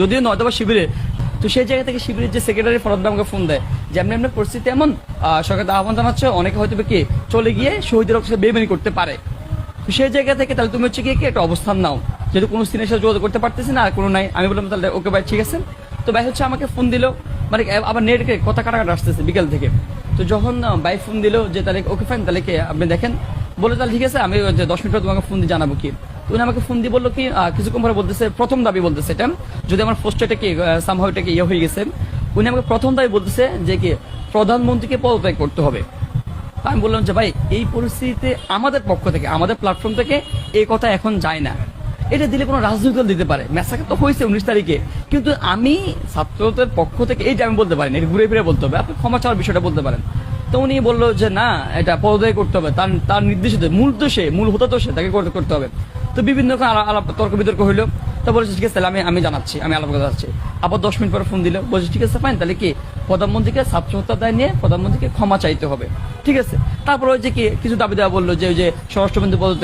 যদিও নয়তো শিবিরে। তো সেই জায়গা থেকে শিবিরের যে সেক্রেটারি ফরদ আমাকে ফোন দেয়, যে এমনি এমনি পরিস্থিতি, এমন সরকার আহ্বান জানাচ্ছে, অনেকে হয়তো কি চলে গিয়ে শহীদের রক্তে বেমানি করতে পারে। তো সেই জায়গা থেকে তাহলে তুমি হচ্ছে গিয়ে কি একটা অবস্থান নাও, যেহেতু কোনো সিনের সাথে যোগাযোগ করতে পারতেছি না, আর কোনো নাই। আমি বললাম, তাহলে ওকে ভাই, ঠিক আছে। তো ভাই হচ্ছে আমাকে ফোন দিল মানে আবার নেটকে কথা কাটাকাটা আসতেছে বিকেল থেকে। তো যখন ভাই ফোন দিল যে তাহলে ওকে ফাইন তাহলে কে, আপনি দেখেন। বলে তাহলে ঠিক আছে, আমি দশ মিনিট পর তোমাকে ফোন দিয়ে জানাব কি। উনি আমাকে ফোন দিয়ে বলল কি কিছুক্ষণ পরে বলতেছে, প্রথম দাবি বলতেছে এটা। যদি আমার পোস্ট এটা কি সামহাও এটা কি ইয়ে হয়ে গেছে? উনি আমাকে প্রথম দাবি বলতেছে যে কি, প্রধানমন্ত্রীকে পদত্যাগ করতে হবে। আমি বললাম যে, ভাই, এই পরিস্থিতিতে আমাদের পক্ষ থেকে, আমাদের প্ল্যাটফর্ম থেকে এই কথা এখন যায় না। এটা দিলে কোনো রাজনৈতিক দল দিতে পারে। ম্যাসাকে তো হয়েছে উনিশ তারিখে। কিন্তু আমি ছাত্রদের পক্ষ থেকে, এইটা আমি বলতে পারি এটা ঘুরে ফিরে বলতে হবে। আপনি ক্ষমা চাওয়ার বিষয়টা বলতে পারেন। তো উনি বলল যে, না, এটা পদত্যাগ করতে হবে। তার তার নির্দেশিত, মূল তো সে মূল হতো তো সে তাকে করতে করতে হবে। তো বিভিন্ন আলাপ তর্ক বিতর্ক হইল। তো বলেছে, ঠিক আছে আমি আমি জানাচ্ছি, আমি আলাপ কথা যাচ্ছি। আবার দশ মিনিট পরে ফোন দিল। বলছে, ঠিক আছে ফাইন তাহলে কি প্রধানমন্ত্রীকে ছাত্র হত্যা দায় নিয়ে প্রধানমন্ত্রীকে ক্ষমা চাইতে হবে? ঠিক আছে। তারপর ওই যে কি, কিছু দাবি দেওয়া বলল যে, ওই যে স্বরাষ্ট্রমন্ত্রী পদত্যাগ